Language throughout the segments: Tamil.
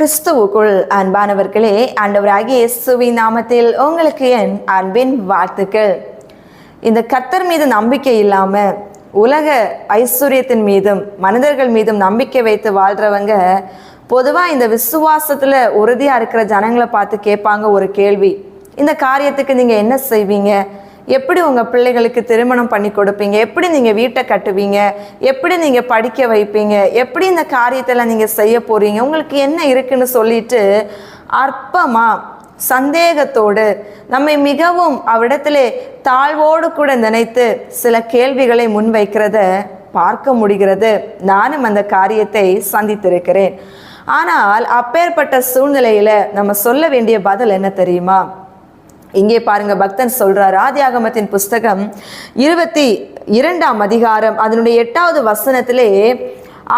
கிறிஸ்துவுக்குள் அன்பானவர்களே ஆண்டவராகிய இயேசுவி நாமத்தில் உங்களுக்கு என் அன்பின் வாழ்த்துக்கள். இந்த கத்தர் மீது நம்பிக்கை இல்லாமல் உலக ஐஸ்வர்யத்தின் மீதும் மனிதர்கள் மீதும் நம்பிக்கை வைத்து வாழ்கிறவங்க பொதுவாக இந்த விசுவாசத்தில் உறுதியாக இருக்கிற ஜனங்களை பார்த்து கேட்பாங்க ஒரு கேள்வி. இந்த காரியத்துக்கு நீங்கள் என்ன செய்வீங்க? எப்படி உங்கள் பிள்ளைகளுக்கு திருமணம் பண்ணி கொடுப்பீங்க? எப்படி நீங்கள் வீட்டை கட்டுவீங்க? எப்படி நீங்கள் படிக்க வைப்பீங்க? எப்படி இந்த காரியத்தெல்லாம் நீங்கள் செய்ய போகிறீங்க உங்களுக்கு என்ன இருக்குன்னு சொல்லிட்டு அற்பமாக சந்தேகத்தோடு நம்மை மிகவும் அவ்விடத்திலே தாழ்வோடு கூட நினைத்து சில கேள்விகளை முன்வைக்கிறத பார்க்க முடிகிறது. நானும் அந்த காரியத்தை சந்தித்திருக்கிறேன். ஆனால் அப்பேற்பட்ட சூழ்நிலையில் நம்ம சொல்ல வேண்டிய பதில் என்ன தெரியுமா? இங்கே பாருங்க பக்தன் சொல்றார் ஆதியாகமத்தின் புஸ்தகம் இருபத்தி இரண்டாம் அதிகாரம் அதனுடைய எட்டாவது வசனத்திலே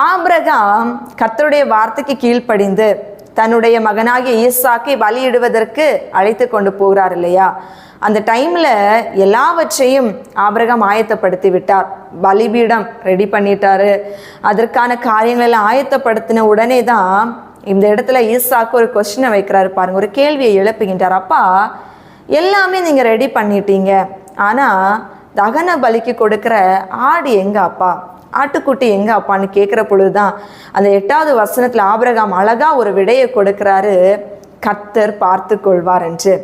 ஆபிரகாம் கர்த்தருடைய வார்த்தைக்கு கீழ்ப்படிந்து தன்னுடைய மகனாகிய ஈசாக்கை பலியிடுவதற்கு அழைத்து கொண்டு போகிறார் இல்லையா? அந்த டைம்ல எல்லாவற்றையும் ஆபிரகாம் ஆயத்தப்படுத்தி விட்டார் பலிபீடம் ரெடி பண்ணிட்டாரு. அதற்கான காரியங்கள் எல்லாம் ஆயத்தப்படுத்தின உடனே தான் இந்த இடத்துல ஈசாக்கு ஒரு கொஸ்டினை வைக்கிறாரு பாருங்க ஒரு கேள்வியை எழுப்புகின்றார். அப்பா எல்லாமே நீங்கள் ரெடி பண்ணிட்டீங்க. ஆனால் தகன பலிக்கு கொடுக்குற ஆடு எங்க அப்பா? ஆட்டுக்குட்டி எங்கே அப்பான்னு கேட்குற பொழுது தான் அந்த எட்டாவது வசனத்தில் ஆபிரகாம் அழகாக ஒரு விடையை கொடுக்குறாரு. கத்தர் பார்த்து கொள்வார் என்று.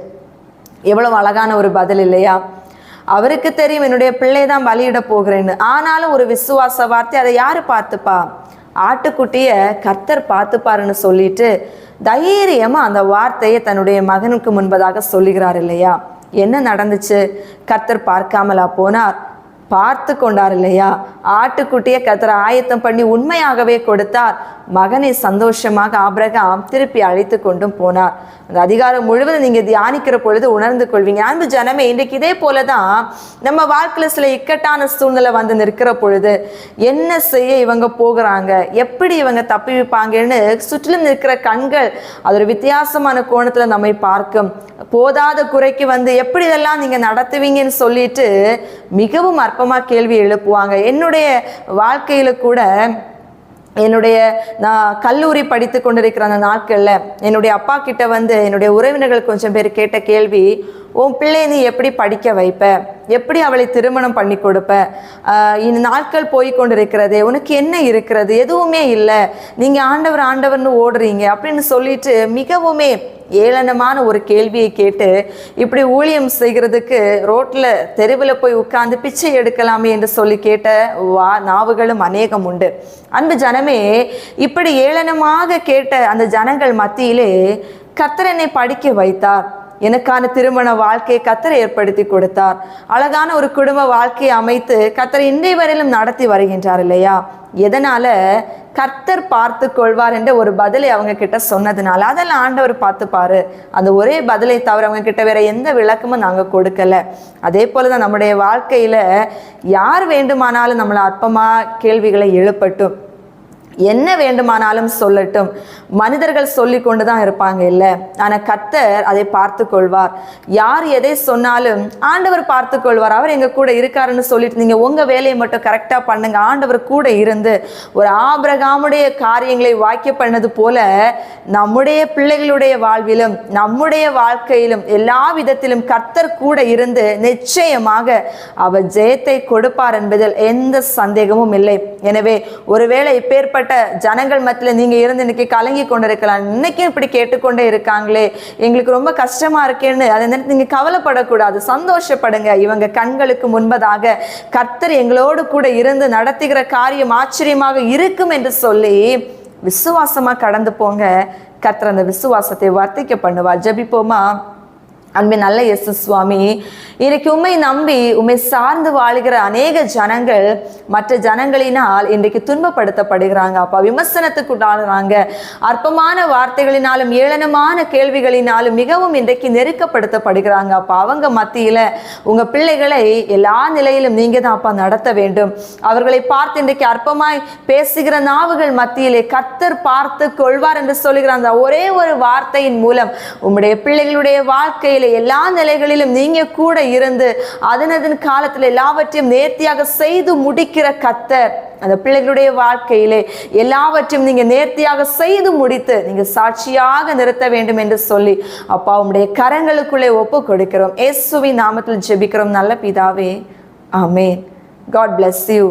எவ்வளோ அழகான ஒரு பதில் இல்லையா? அவருக்கு தெரியும் என்னுடைய பிள்ளை தான் பலியிட போகிறேன்னு. ஆனாலும் ஒரு விசுவாச வார்த்தை அதை யார் பார்த்துப்பா? ஆட்டுக்குட்டிய கர்த்தர் பார்த்துப்பாருன்னு சொல்லிட்டு தைரியமா அந்த வார்த்தையை தன்னுடைய மகனுக்கு முன்பதாக சொல்லுகிறார் இல்லையா? என்ன நடந்துச்சு? கர்த்தர் பார்க்காமலா போனார். பார்த்து கொண்டார் இல்லையா? ஆட்டுக்குட்டியை கர்த்தர் ஆயத்தம் பண்ணி உண்மையாகவே கொடுத்தார். மகனை சந்தோஷமாக ஆபிரகாம் திருப்பி அழைத்து கொண்டும் போனார். அந்த அதிகாரம் முழுவதும் நீங்க தியானிக்கிற பொழுது உணர்ந்து கொள்வீங்க. அன்பு ஜனமே இன்றைக்கு இதே போலதான் நம்ம வாழ்க்கையில சில இக்கட்டான சூழ்நிலை வந்து நிற்கிற பொழுது என்ன செய்ய இவங்க போகிறாங்க? எப்படி இவங்க தப்பி வைப்பாங்கன்னு சுற்றிலும் நிற்கிற கண்கள் அது ஒரு வித்தியாசமான கோணத்துல நம்மை பார்க்கும். போதாத குறைக்கு வந்து எப்படி இதெல்லாம் நீங்க நடத்துவீங்கன்னு சொல்லிட்டு மிகவும் அற்பமாக கேள்வி எழுப்புவாங்க. என்னுடைய வாழ்க்கையில் கூட என்னுடைய நான் கல்லூரி படித்து கொண்டிருக்கிற அந்த நாட்களில் என்னுடைய அப்பா கிட்ட வந்து என்னுடைய உறவினர்கள் கொஞ்சம் பேர் கேட்ட கேள்வி உன் பிள்ளையை நீ எப்படி படிக்க வைப்ப? எப்படி அவளை திருமணம் பண்ணி கொடுப்ப? இந்த நாட்கள் போய் கொண்டிருக்கிறதே உனக்கு என்ன இருக்கிறது? எதுவுமே இல்லை. நீங்கள் ஆண்டவர் ஆண்டவர்னு ஓடுறீங்க. அப்படின்னு சொல்லிட்டு மிகவுமே ஏளனமான ஒரு கேள்வியை கேட்டு இப்படி ஊழியம் செய்கிறதுக்கு ரோட்டில் தெருவில் போய் உட்கார்ந்து பிச்சை எடுக்கலாமே என்று சொல்லி கேட்ட வா நாவுகளும் அநேகம் உண்டு. அன்பு ஜனமே இப்படி ஏளனமாக கேட்ட அந்த ஜனங்கள் மத்தியிலே கத்தரனை படிக்க வைத்தார். எனக்கான திருமண வாழ்க்கையை கத்தரை ஏற்படுத்தி கொடுத்தார். அழகான ஒரு குடும்ப வாழ்க்கையை அமைத்து கத்தரை இன்றைய வரையிலும் நடத்தி வருகின்றார் இல்லையா? எதனால? கர்த்தர் பார்த்து கொள்வார் என்ற ஒரு பதிலை அவங்க கிட்ட சொன்னதுனால. அதெல்லாம் ஆண்டவர் பார்த்துப்பாரு. அந்த ஒரே பதிலை தவிர அவங்க கிட்ட வேற எந்த விளக்கமும் நாங்கள் கொடுக்கல. அதே போலதான் நம்முடைய வாழ்க்கையில யார் வேண்டுமானாலும் நம்மளை அற்பமா கேள்விகளை எழுப்பட்டும். என்ன வேண்டுமானாலும் சொல்லட்டும். மனிதர்கள் சொல்லி கொண்டு தான் இருப்பாங்க இல்லை? ஆனால் கர்த்தர் அதை பார்த்து கொள்வார். யார் எதை சொன்னாலும் ஆண்டவர் பார்த்து கொள்வார். அவர் எங்கள் கூட இருக்காருன்னு சொல்லிட்டு நீங்கள் உங்கள் வேலையை மட்டும் கரெக்டாக பண்ணுங்க. ஆண்டவர் கூட இருந்து ஒரு ஆபிரகாமுடைய காரியங்களை வாக்கிய பண்ணது போல நம்முடைய பிள்ளைகளுடைய வாழ்விலும் நம்முடைய வாழ்க்கையிலும் எல்லா விதத்திலும் கர்த்தர் கூட இருந்து நிச்சயமாக அவர் ஜெயத்தை கொடுப்பார் என்பதில் எந்த சந்தேகமும் இல்லை. எனவே ஒருவேளை இப்பேற்பட்ட ஜனங்கள் மத்தியில் நீங்கள் இருந்து இன்னைக்கு கலங்கி கொண்டிருக்கலாம். இன்னைக்கும் இப்படி கேட்டுக்கொண்டே இருக்காங்களே. எங்களுக்கு ரொம்ப கஷ்டமா இருக்கேன்னு அதை நேரத்தில் நீங்கள் கவலைப்படக்கூடாது. சந்தோஷப்படுங்க. இவங்க கண்களுக்கு முன்பதாக கர்த்தர் எங்களோடு கூட இருந்து நடத்துகிற காரியம் ஆச்சரியமாக இருக்கும் என்று சொல்லி விசுவாசமா கடந்து போங்க. கர்த்தர் அந்த விசுவாசத்தை வர்த்திக்க பண்ணுவார். ஜபிப்போமா? அன்பின் நல்ல இயேசு சுவாமி இன்றைக்கு உண்மை நம்பி உண்மை சார்ந்து வாழுகிற அநேக ஜனங்கள் மற்ற ஜனங்களினால் இன்றைக்கு துன்பப்படுத்தப்படுகிறாங்க அப்பா. விமர்சனத்துக்கு விமர்சனத்துக்குள்ளாகிறாங்க. அற்பமான வார்த்தைகளினாலும் ஏளனமான கேள்விகளினாலும் மிகவும் இன்றைக்கு நெருக்கப்படுத்தப்படுகிறாங்க அப்பா. அவங்க மத்தியில் உங்கள் பிள்ளைகளை எல்லா நிலையிலும் நீங்கள் தான் அப்பா நடத்த வேண்டும். அவர்களை பார்த்து இன்றைக்கு அற்பமாய் பேசுகிற நாவுகள் மத்தியிலே கத்தர் பார்த்து கொள்வார் என்று சொல்லுகிற அந்த ஒரே ஒரு வார்த்தையின் மூலம் உம்முடைய பிள்ளைகளுடைய வாழ்க்கை வாழ்க்கையில எல்லா நிலைகளிலும் நீங்க கூட இருந்து அதனதன் காலத்துல எல்லாவற்றையும் நேர்த்தியாக செய்து முடிக்கிற கத்தர் அந்த பிள்ளைகளுடைய வாழ்க்கையிலே எல்லாவற்றையும் நீங்க நேர்த்தியாக செய்து முடித்து நீங்க சாட்சியாக நிறுத்த வேண்டும் என்று சொல்லி அப்பா உம்முடைய கரங்களுக்குள்ளே ஒப்பு கொடுக்கிறோம். இயேசுவின் நாமத்தில் ஜெபிக்கிறோம். நல்ல பிதாவே ஆமே காட் பிளஸ் யூ